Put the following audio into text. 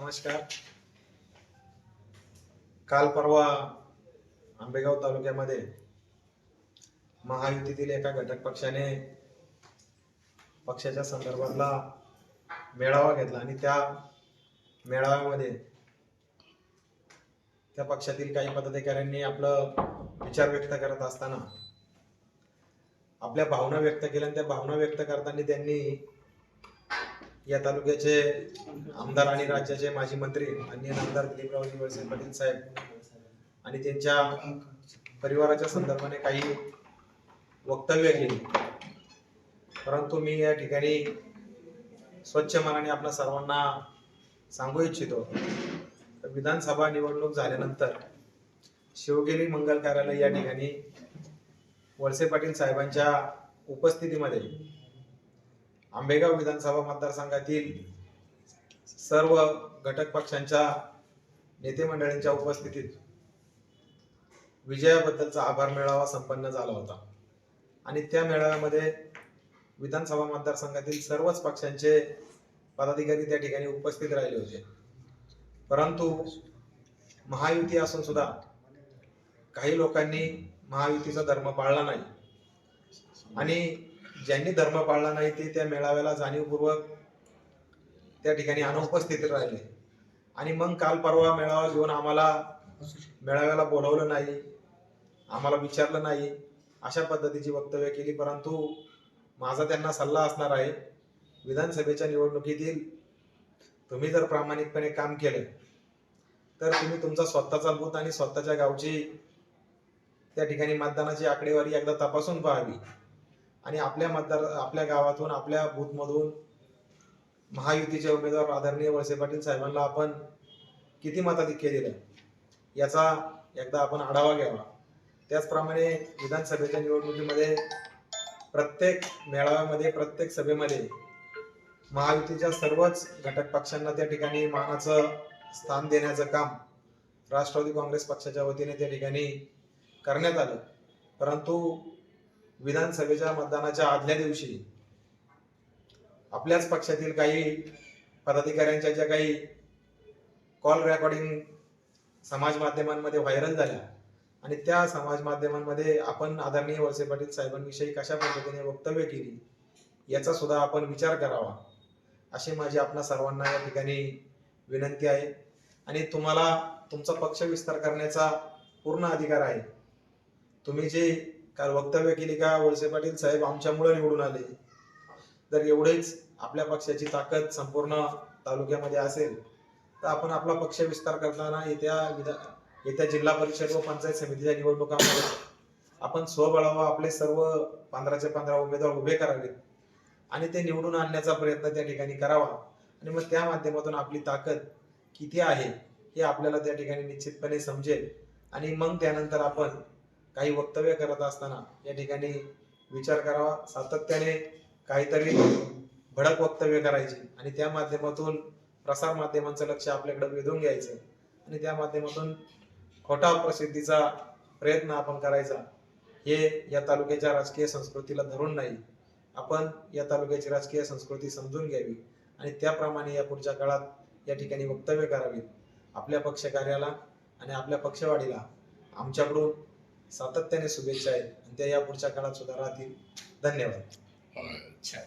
नमस्कार. काल परवा आंबेगाव तालुक्यामध्ये महायुतीतील एका घटक पक्षाने पक्षाच्या संदर्भातला मेळावा घेतला आणि त्या मेळाव्यामध्ये त्या पक्षातील काही पदाधिकाऱ्यांनी आपलं विचार व्यक्त करत असताना आपल्या भावना व्यक्त केल्या आणि त्या भावना व्यक्त करताना त्यांनी या तालुक्याचे आमदार आणि राज्याचे माजी मंत्री माननीय आमदार दिलीपरावजी वळसे पाटील साहेब आणि त्यांच्या परिवाराच्या संदर्भाने काही वक्तव्य केली. परंतु मी या ठिकाणी स्वच्छ मनाने आपल्या सर्वांना सांगू इच्छितो तर विधानसभा निवडणूक झाल्यानंतर शिवगिरी मंगल कार्यालय या ठिकाणी वळसे पाटील साहेबांच्या उपस्थितीमध्ये आंबेगाव विधानसभा मतदारसंघातील सर्व घटक पक्षांच्या नेते मंडळींच्या उपस्थितीत विजयाबद्दलचा आभार मेळावा संपन्न झाला होता. आणि त्या मेळाव्यामध्ये विधानसभा मतदारसंघातील सर्वच पक्षांचे पदाधिकारी त्या ठिकाणी उपस्थित राहिले होते. परंतु महायुती असून सुद्धा काही लोकांनी महायुतीचा धर्म पाळला नाही. आणि ज्यांनी धर्म पाळला नाही ते त्या मेळाव्याला जाणीवपूर्वक त्या ठिकाणी अनुपस्थित राहिले. आणि मग काल परवा मेळावा घेऊन आम्हाला मेळाव्याला बोलवलं नाही आम्हाला विचारलं नाही अशा पद्धतीची वक्तव्य केली. परंतु माझा त्यांना सल्ला असणार आहे विधानसभेच्या निवडणुकीतील तुम्ही जर प्रामाणिकपणे काम केलं तर तुम्ही तुमचा स्वतःचा बूथ आणि स्वतःच्या गावची त्या ठिकाणी मतदानाची आकडेवारी एकदा तपासून पाहावी. आणि आपल्या मतदार आपल्या गावातून आपल्या बूथमधून महायुतीचे उमेदवार आदरणीय वळसे पाटील साहेबांना आपण किती मताधिक्य दिलं? याचा एकदा आपण आढावा घ्यावा. त्याचप्रमाणे विधानसभेच्या निवडणुकीमध्ये प्रत्येक मेळाव्यामध्ये प्रत्येक सभेमध्ये महायुतीच्या सर्वच घटक पक्षांना त्या ठिकाणी मानाचं स्थान देण्याचं काम राष्ट्रवादी काँग्रेस पक्षाच्या वतीने त्या ठिकाणी करण्यात आलं. परंतु विधानसभेच्या मतदानाच्या आदल्या दिवशी आपल्याच पक्षातील काही पदाधिकाऱ्यांच्या ज्या काही कॉल रेकॉर्डिंग समाज माध्यमांमध्ये व्हायरल झाल्या आणि त्या समाज माध्यमांमध्ये आपण आदरणीय वळसे पाटील साहेबांविषयी कशा पद्धतीने वक्तव्य केली याचा सुद्धा आपण विचार करावा अशी माझी आपणा सर्वांना या ठिकाणी विनंती आहे. आणि तुम्हाला तुमचा पक्ष विस्तार करण्याचा पूर्ण अधिकार आहे. तुम्ही जे काल वक्तव्य केली का? वळसे पाटील साहेब आमच्यामुळे निवडून आले. जर एवढेच आपल्या पक्षाची ताकद संपूर्ण तालुक्यामध्ये असेल तर आपण आपला पक्ष विस्तार करताना येत्या विधा येत्या जिल्हा परिषद व पंचायत समितीच्या निवडणुकांमध्ये आपण स्वबळावर आपले सर्व पंधराचे पंधरा उमेदवार उभे करावेत आणि ते निवडून आणण्याचा प्रयत्न त्या ठिकाणी करावा. आणि मग त्या माध्यमातून आपली ताकद किती आहे हे आपल्याला त्या ठिकाणी निश्चितपणे समजेल. आणि मग त्यानंतर आपण काही वक्तव्य करत असताना या ठिकाणी विचार करावा. सातत्याने काहीतरी भडक वक्तव्य करायची आणि त्या माध्यमातून प्रसार माध्यमांचं लक्ष आपल्याकडे वेधून घ्यायचं आणि त्या माध्यमातून खोटा प्रसिद्धीचा प्रयत्न आपण करायचा हे या तालुक्याच्या राजकीय संस्कृतीला धरून नाही. आपण या तालुक्याची राजकीय संस्कृती समजून घ्यावी आणि त्याप्रमाणे या पुढच्या काळात या ठिकाणी वक्तव्य करावीत. आपल्या पक्ष कार्याला आणि आपल्या पक्षवाढीला आमच्याकडून सातत्याने शुभेच्छा आहेत. आणि त्या या पुढच्या काळात सुद्धा राहतील. धन्यवाद. हो, अच्छा